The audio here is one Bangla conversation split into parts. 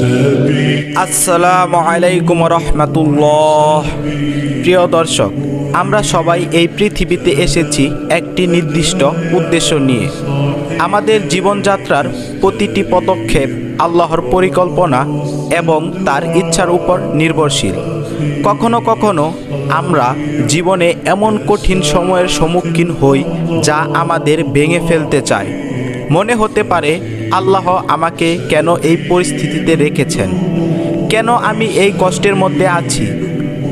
আসসালামু আলাইকুম রহমতুল্লাহ। প্রিয় দর্শক, আমরা সবাই এই পৃথিবীতে এসেছি একটি নির্দিষ্ট উদ্দেশ্য নিয়ে। আমাদের জীবনযাত্রার প্রতিটি পদক্ষেপ আল্লাহর পরিকল্পনা এবং তার ইচ্ছার উপর নির্ভরশীল। কখনো কখনো আমরা জীবনে এমন কঠিন সময়ের সম্মুখীন হই যা আমাদের ভেঙে ফেলতে চায়। মনে হতে পারে আল্লাহ আমাকে কেন এই পরিস্থিতিতে রেখেছেন? কেন আমি এই কষ্টের মধ্যে আছি?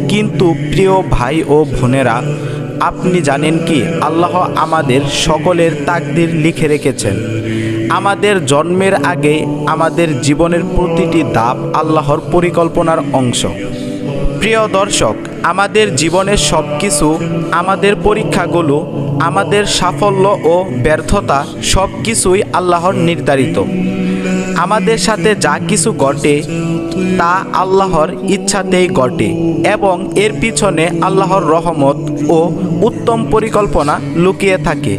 কিন্তু প্রিয় ভাই ও বোনেরা, আপনি জানেন কি? আল্লাহ আমাদের সকলের তাকদির লিখে রেখেছেন। আমাদের জন্মের আগে আমাদের জীবনের প্রতিটি ধাপ আল্লাহর পরিকল্পনার অংশ। প্রিয় দর্শক, আমাদের জীবনের সব কিছু আমাদের পরীক্ষাগুলো, আমাদের সাফল্য ও ব্যর্থতা সব কিছুই আল্লাহর নির্ধারিত। আমাদের সাথে যা কিছু ঘটে, তা আল্লাহর ইচ্ছাতেই ঘটে এবং এর পিছনে আল্লাহর রহমত ও উত্তম পরিকল্পনা লুকিয়ে থাকে।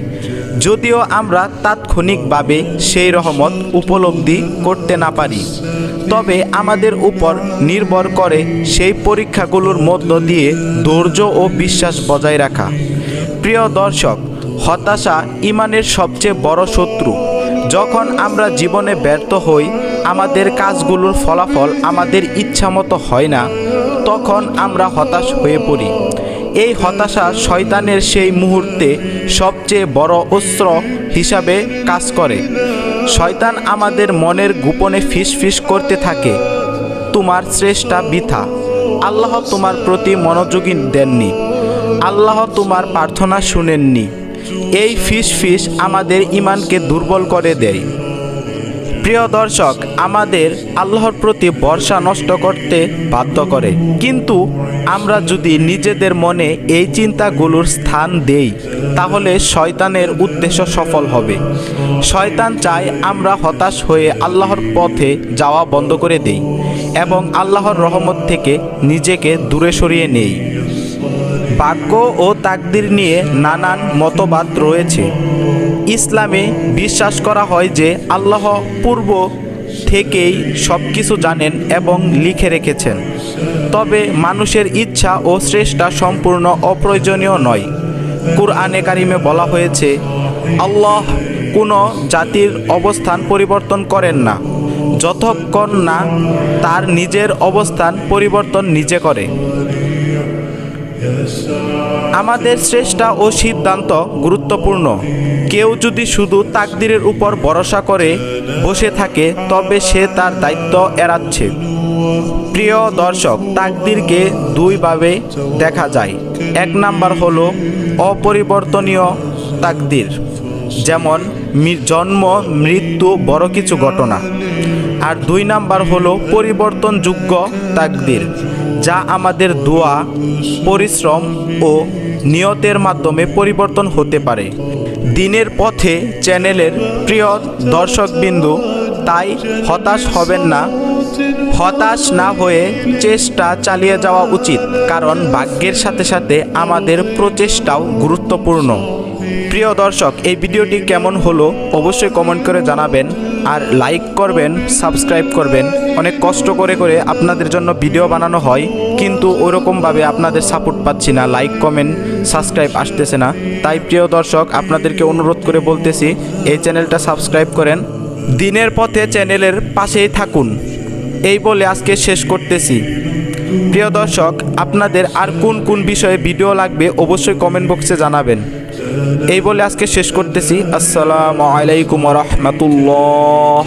যদিও আমরা তাৎক্ষণিকভাবে সেই রহমত উপলব্ধি করতে না পারি, তবে আমাদের উপর নির্ভর করে সেই পরীক্ষাগুলোর মধ্য দিয়ে ধৈর্য ও বিশ্বাস বজায় রাখা। প্রিয় দর্শক, হতাশা ইমানের সবচেয়ে বড় শত্রু। যখন আমরা জীবনে ব্যর্থ হই, আমাদের কাজগুলোর ফলাফল আমাদের ইচ্ছামতো হয় না, তখন আমরা হতাশ হয়ে পড়ি। এই হতাশা শয়তানের সেই মুহূর্তে সবচেয়ে বড় অস্ত্র হিসাবে কাজ করে। শয়তান আমাদের মনের গোপনে ফিস করতে থাকে। তোমার শ্রেষ্ঠা বৃথা। আল্লাহ তোমার প্রতি মনোযোগী দেননি। আল্লাহ তোমার প্রার্থনা শুনেননি। এই ফিস ফিস আমাদের ইমানকে দুর্বল করে দেয়। প্রিয় দর্শক, আমাদের আল্লাহর প্রতি ভরসা নষ্ট করতে বাধ্য করে। কিন্তু আমরা যদি নিজেদের মনে এই চিন্তাগুলোর স্থান দেই, তাহলে শয়তানের উদ্দেশ্য সফল হবে। শয়তান চায় আমরা হতাশ হয়ে আল্লাহর পথে যাওয়া বন্ধ করে দেই এবং আল্লাহর রহমত থেকে নিজেকে দূরে সরিয়ে নেই। ভাগ্য ও তাকদির নিয়ে নানান মতবাদ রয়েছে। ইসলামে বিশ্বাস করা হয় যে আল্লাহ পূর্ব থেকেই সব কিছু জানেন এবং লিখে রেখেছেন। তবে মানুষের ইচ্ছা ও শ্রেষ্ঠা সম্পূর্ণ অপ্রয়োজনীয় নয়। কুরআনে কারিমে বলা হয়েছে, আল্লাহ কোনো জাতির অবস্থান পরিবর্তন করেন না। যতক্ষণ না তার নিজের অবস্থান পরিবর্তন নিজে করে। আমাদের শ্রেষ্ঠা ও সিদ্ধান্ত গুরুত্বপূর্ণ। কেউ যদি শুধু তাকদিরের উপর ভরসা করে বসে থাকে, তবে সে তার দায়িত্ব এড়াচ্ছে। প্রিয় দর্শক, তাকদিরকে দুইভাবে দেখা যায়। এক নাম্বার হলো অপরিবর্তনীয় তাকদির, যেমন জন্ম, মৃত্যু, বড় কিছু ঘটনা। আর দুই নাম্বার হলো পরিবর্তনযোগ্য তাকদির, যা আমাদের দোয়া, পরিশ্রম ও নিয়তের মাধ্যমে পরিবর্তন হতে পারে। দিনের পথে চ্যানেলের প্রিয় দর্শকবিন্দু তাই হতাশ হবেন না। হতাশ না হয়ে চেষ্টা চালিয়ে যাওয়া উচিত, কারণ ভাগ্যের সাথে সাথে আমাদের প্রচেষ্টাও গুরুত্বপূর্ণ। প্রিয় দর্শক, এই ভিডিওটি কেমন হলো অবশ্যই কমেন্ট করে জানাবেন আর লাইক করবেন সাবস্ক্রাইব করবেন। অনেক কষ্ট করে করে আপনাদের জন্য ভিডিও বানানো হয়, কিন্তু ওরকমভাবে আপনাদের সাপোর্ট পাচ্ছি না। লাইক কমেন্ট সাবস্ক্রাইব আসতেছে না। তাই প্রিয় দর্শক, আপনাদেরকে অনুরোধ করে বলতেছি, এই চ্যানেলটা সাবস্ক্রাইব করেন। দিনের পথে চ্যানেলের পাশেই থাকুন। এই বলে আজকে শেষ করতেছি। প্রিয় দর্শক, আপনাদের আর কোন কোন বিষয়ে ভিডিও লাগবে অবশ্যই কমেন্ট বক্সে জানাবেন। এই বলে আজকে শেষ করতেছি। আসসালামু আলাইকুম রহমতুল্লাহ।